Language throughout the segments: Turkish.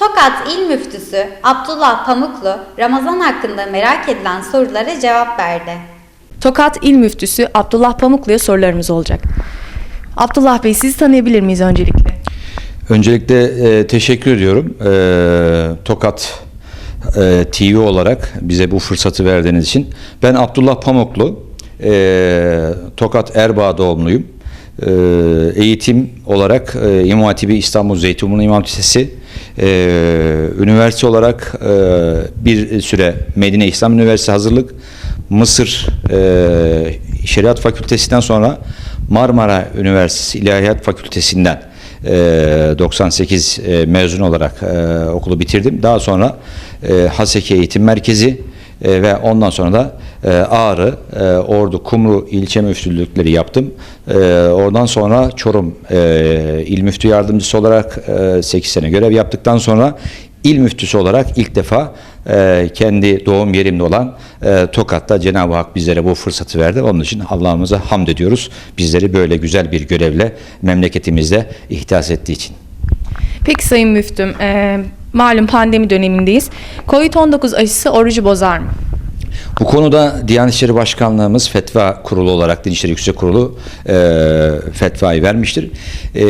Tokat İl Müftüsü Abdullah Pamuklu, Ramazan hakkında merak edilen sorulara cevap verdi. Tokat İl Müftüsü Abdullah Pamuklu'ya sorularımız olacak. Abdullah Bey sizi tanıyabilir miyiz öncelikle? Öncelikle e, teşekkür ediyorum. E, Tokat e, TV olarak bize bu fırsatı verdiğiniz için. Ben Abdullah Pamuklu, e, Tokat Erbaa doğumluyum. E, eğitim olarak e, İmam Hatibi İstanbul Zeytinburnu İmam Lisesi, e, üniversite olarak e, bir süre Medine İslam Üniversitesi hazırlık, Mısır e, Şeriat Fakültesinden sonra Marmara Üniversitesi İlahiyat Fakültesinden e, 98 e, mezun olarak e, okulu bitirdim. Daha sonra e, Haseki Eğitim Merkezi e, ve ondan sonra da e, Ağrı, e, Ordu, Kumru ilçe müftülükleri yaptım. E, oradan sonra Çorum e, il müftü yardımcısı olarak e, 8 sene görev yaptıktan sonra il müftüsü olarak ilk defa e, kendi doğum yerimde olan e, Tokat'ta Cenab-ı Hak bizlere bu fırsatı verdi. Onun için Allah'ımıza hamd ediyoruz. Bizleri böyle güzel bir görevle memleketimizde ihdas ettiği için. Peki Sayın Müftüm, e, malum pandemi dönemindeyiz. Covid-19 aşısı orucu bozar mı? Bu konuda Diyanet İşleri Başkanlığımız Fetva Kurulu olarak Din İşleri Yüksek Kurulu e, fetvayı vermiştir. E,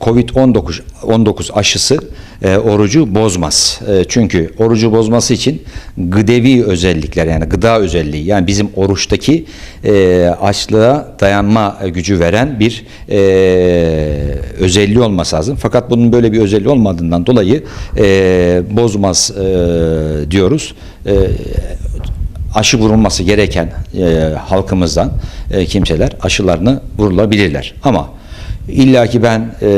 Covid-19 19 aşısı e, orucu bozmaz. E, çünkü orucu bozması için gıdevi özellikler yani gıda özelliği yani bizim oruçtaki e, açlığa dayanma gücü veren bir e, özelliği olması lazım. Fakat bunun böyle bir özelliği olmadığından dolayı e, bozmaz e, diyoruz. E, aşı vurulması gereken e, halkımızdan e, kimseler aşılarını vurulabilirler. Ama illaki ben e,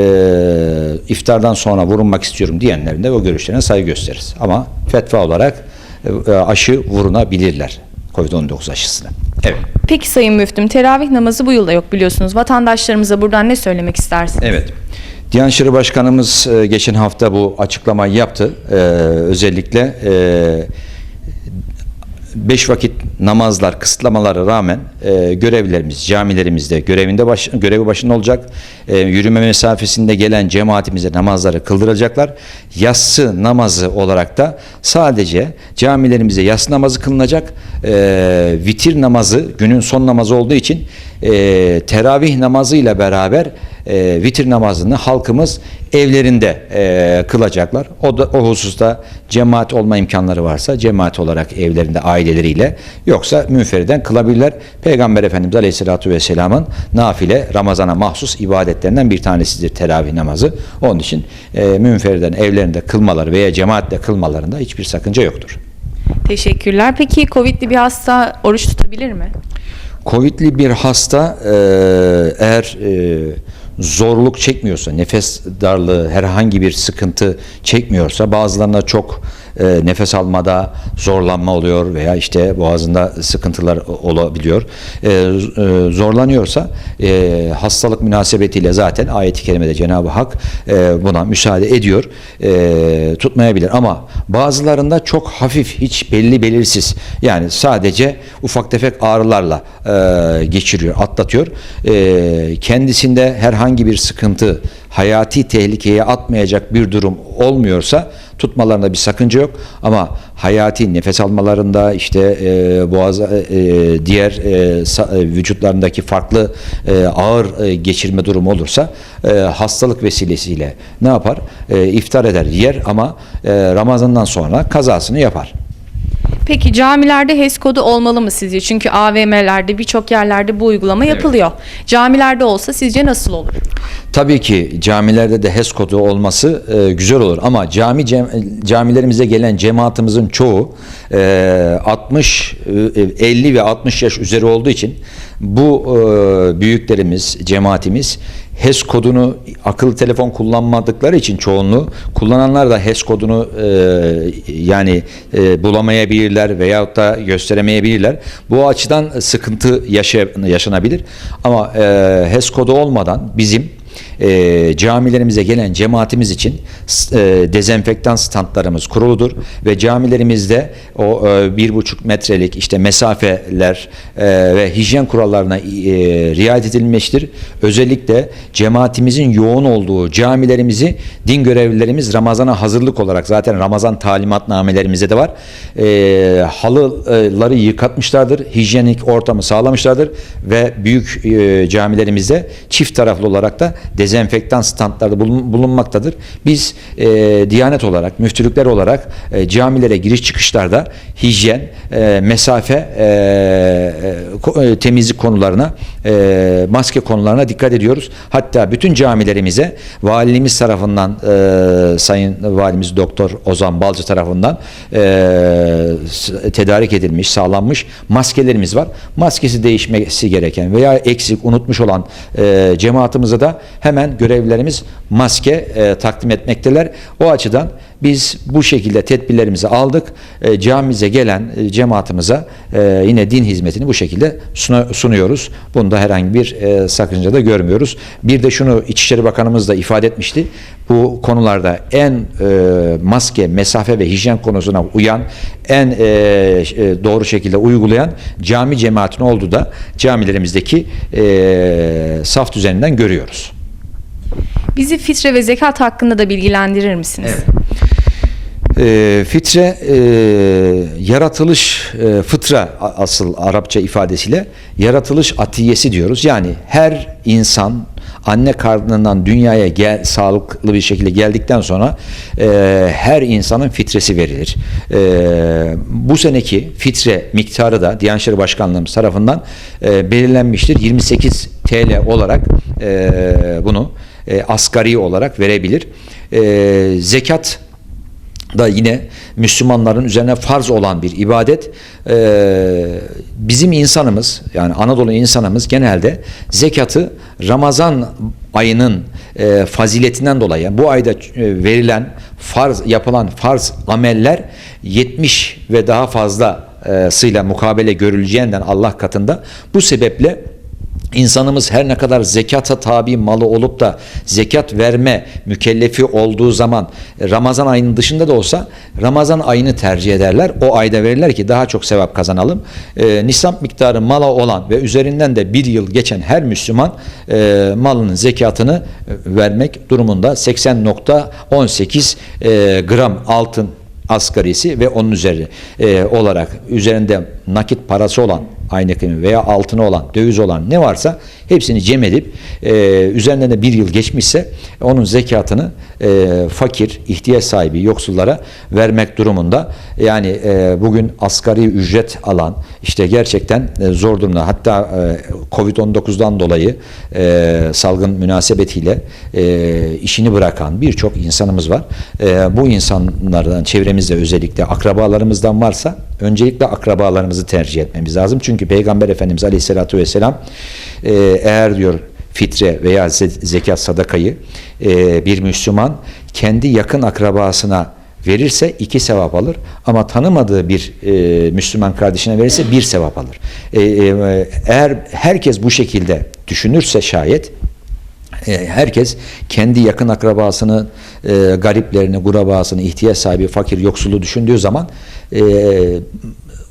iftardan sonra vurulmak istiyorum diyenlerin de o görüşlerine saygı gösteririz. Ama fetva olarak e, aşı vurunabilirler COVID-19 aşısına. Evet. Peki Sayın Müftüm, teravih namazı bu yılda yok biliyorsunuz. Vatandaşlarımıza buradan ne söylemek istersiniz? Evet. Diyanet İşleri Başkanımız e, geçen hafta bu açıklamayı yaptı. E, özellikle e, beş vakit namazlar kısıtlamalara rağmen e, görevlerimiz camilerimizde görevinde baş, görevi başında olacak. E, yürüme mesafesinde gelen cemaatimize namazları kıldıracaklar. Yatsı namazı olarak da sadece camilerimize yatsı namazı kılınacak. E, vitir namazı günün son namazı olduğu için e, teravih namazıyla beraber e, vitir namazını halkımız evlerinde e, kılacaklar. O da o hususta cemaat olma imkanları varsa cemaat olarak evlerinde aileleriyle yoksa münferiden kılabilirler. Peygamber Efendimiz Aleyhisselatü Vesselam'ın nafile Ramazan'a mahsus ibadetlerinden bir tanesidir teravih namazı. Onun için e, münferiden evlerinde kılmaları veya cemaatle kılmalarında hiçbir sakınca yoktur. Teşekkürler. Peki Covid'li bir hasta oruç tutabilir mi? Covid'li bir hasta e, eğer e, zorluk çekmiyorsa, nefes darlığı, herhangi bir sıkıntı çekmiyorsa bazılarına çok e, nefes almada zorlanma oluyor veya işte boğazında sıkıntılar olabiliyor. E, e, zorlanıyorsa e, hastalık münasebetiyle zaten ayet-i kerimede Cenab-ı Hak e, buna müsaade ediyor. E, tutmayabilir ama bazılarında çok hafif, hiç belli belirsiz yani sadece ufak tefek ağrılarla e, geçiriyor, atlatıyor. E, kendisinde herhangi bir sıkıntı, hayati tehlikeye atmayacak bir durum olmuyorsa tutmalarında bir sakınca yok ama hayati nefes almalarında işte e, boğaz e, diğer e, sa- e, vücutlarındaki farklı e, ağır e, geçirme durumu olursa e, hastalık vesilesiyle ne yapar? E, iftar eder, yer ama e, Ramazan'dan sonra kazasını yapar. Peki camilerde HES kodu olmalı mı sizce? Çünkü AVM'lerde birçok yerlerde bu uygulama yapılıyor. Camilerde olsa sizce nasıl olur? Tabii ki camilerde de HES kodu olması e, güzel olur ama cami cem- camilerimize gelen cemaatimizin çoğu e, 60 e, 50 ve 60 yaş üzeri olduğu için bu e, büyüklerimiz, cemaatimiz HES kodunu akıllı telefon kullanmadıkları için çoğunluğu kullananlar da HES kodunu e, yani e, bulamayabilirler veyahut da gösteremeyebilirler. Bu açıdan sıkıntı yaşa- yaşanabilir ama e, HES kodu olmadan bizim e, camilerimize gelen cemaatimiz için e, dezenfektan standlarımız kuruludur ve camilerimizde o e, bir buçuk metrelik işte mesafeler e, ve hijyen kurallarına e, riayet edilmiştir. Özellikle cemaatimizin yoğun olduğu camilerimizi din görevlilerimiz Ramazan'a hazırlık olarak zaten Ramazan talimatnamelerimizde de var. E, halıları yıkatmışlardır. Hijyenik ortamı sağlamışlardır ve büyük e, camilerimizde çift taraflı olarak da dezenfektan standları bulun- bulunmaktadır. Biz e, Diyanet olarak, müftülükler olarak e, camilere giriş çıkışlarda hijyen, e, mesafe, e, e, e, temizlik konularına, e, maske konularına dikkat ediyoruz. Hatta bütün camilerimize valimiz tarafından, e, Sayın Valimiz Doktor Ozan Balcı tarafından e, tedarik edilmiş, sağlanmış maskelerimiz var. Maskesi değişmesi gereken veya eksik, unutmuş olan e, cemaatimize de hemen görevlilerimiz maske e, takdim etmekteler. O açıdan biz bu şekilde tedbirlerimizi aldık. E, camimize gelen e, cemaatimize e, yine din hizmetini bu şekilde sunuyoruz. Bunda herhangi bir e, sakınca da görmüyoruz. Bir de şunu İçişleri Bakanımız da ifade etmişti. Bu konularda en e, maske, mesafe ve hijyen konusuna uyan, en e, e, doğru şekilde uygulayan cami cemaatin olduğu da camilerimizdeki e, saf düzeninden görüyoruz. Bizi fitre ve zekat hakkında da bilgilendirir misiniz? E, fitre e, yaratılış e, fıtra asıl Arapça ifadesiyle yaratılış atiyesi diyoruz. Yani her insan anne karnından dünyaya gel, sağlıklı bir şekilde geldikten sonra e, her insanın fitresi verilir. E, bu seneki fitre miktarı da Diyanet İşleri Başkanlığımız tarafından e, belirlenmiştir. 28 TL olarak e, bunu e, asgari olarak verebilir. E, zekat da yine Müslümanların üzerine farz olan bir ibadet. Ee, bizim insanımız yani Anadolu insanımız genelde zekatı Ramazan ayının e, faziletinden dolayı bu ayda e, verilen farz yapılan farz ameller 70 ve daha fazla e, sıyla mukabele görüleceğinden Allah katında bu sebeple İnsanımız her ne kadar zekata tabi malı olup da zekat verme mükellefi olduğu zaman e, Ramazan ayının dışında da olsa Ramazan ayını tercih ederler. O ayda verirler ki daha çok sevap kazanalım. E, nisap miktarı mala olan ve üzerinden de bir yıl geçen her Müslüman e, malının zekatını e, vermek durumunda 80.18 e, gram altın asgarisi ve onun üzeri e, olarak üzerinde nakit parası olan aynı kıymet veya altını olan, döviz olan ne varsa hepsini cem edip e, üzerinden de bir yıl geçmişse onun zekatını e, fakir, ihtiyaç sahibi yoksullara vermek durumunda. Yani e, bugün asgari ücret alan işte gerçekten e, zor durumda. Hatta e, Covid-19'dan dolayı e, salgın münasebetiyle e, işini bırakan birçok insanımız var. E, bu insanlardan çevremizde özellikle akrabalarımızdan varsa öncelikle akrabalarımızı tercih etmemiz lazım. Çünkü Peygamber Efendimiz Aleyhisselatü Vesselam e, eğer diyor fitre veya ze- zekat sadakayı e, bir Müslüman kendi yakın akrabasına verirse iki sevap alır ama tanımadığı bir e, Müslüman kardeşine verirse bir sevap alır. E, e, eğer herkes bu şekilde düşünürse şayet herkes kendi yakın akrabasını, e, gariplerini, gurabasını, ihtiyaç sahibi, fakir, yoksulu düşündüğü zaman e,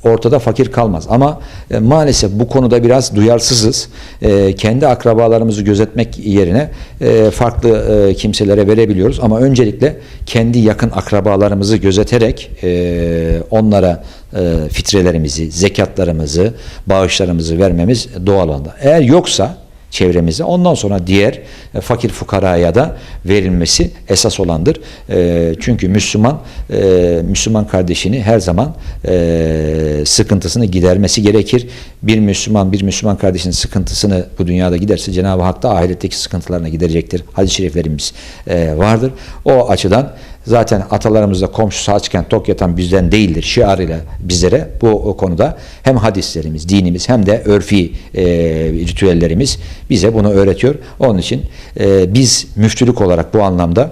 ortada fakir kalmaz. Ama e, maalesef bu konuda biraz duyarsızız. E, kendi akrabalarımızı gözetmek yerine e, farklı e, kimselere verebiliyoruz. Ama öncelikle kendi yakın akrabalarımızı gözeterek e, onlara e, fitrelerimizi, zekatlarımızı, bağışlarımızı vermemiz doğal olanda. Eğer yoksa çevremize. Ondan sonra diğer e, fakir fukaraya da verilmesi esas olandır. E, çünkü Müslüman e, Müslüman kardeşini her zaman e, sıkıntısını gidermesi gerekir. Bir Müslüman bir Müslüman kardeşinin sıkıntısını bu dünyada giderse Cenab-ı Hak da ahiretteki sıkıntılarını giderecektir. Hadis-i şeriflerimiz e, vardır. O açıdan Zaten atalarımızda komşusu açken tok yatan bizden değildir şiarıyla bizlere bu konuda hem hadislerimiz, dinimiz hem de örfi e, ritüellerimiz bize bunu öğretiyor. Onun için e, biz müftülük olarak bu anlamda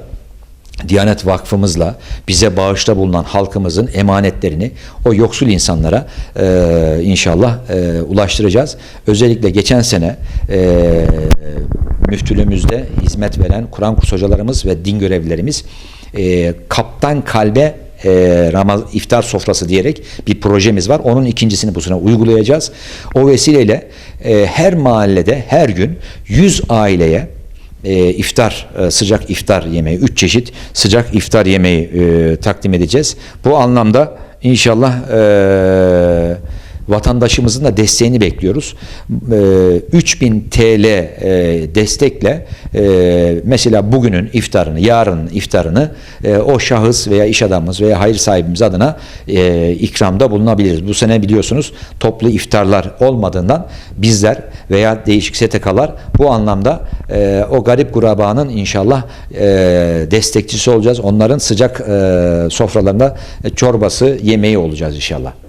Diyanet Vakfımızla bize bağışta bulunan halkımızın emanetlerini o yoksul insanlara e, inşallah e, ulaştıracağız. Özellikle geçen sene e, müftülüğümüzde hizmet veren Kur'an kurs hocalarımız ve din görevlilerimiz e, kaptan kalbe e, Ramaz iftar sofrası diyerek bir projemiz var. Onun ikincisini bu sene uygulayacağız. O vesileyle e, her mahallede her gün 100 aileye e, iftar e, sıcak iftar yemeği 3 çeşit sıcak iftar yemeği e, takdim edeceğiz. Bu anlamda inşallah e, vatandaşımızın da desteğini bekliyoruz. E, 3000 TL e, destekle e, mesela bugünün iftarını, yarının iftarını e, o şahıs veya iş adamımız veya hayır sahibimiz adına e, ikramda bulunabiliriz. Bu sene biliyorsunuz toplu iftarlar olmadığından bizler veya değişik STK'lar bu anlamda e, o garip kurabanın inşallah e, destekçisi olacağız. Onların sıcak e, sofralarında e, çorbası, yemeği olacağız inşallah.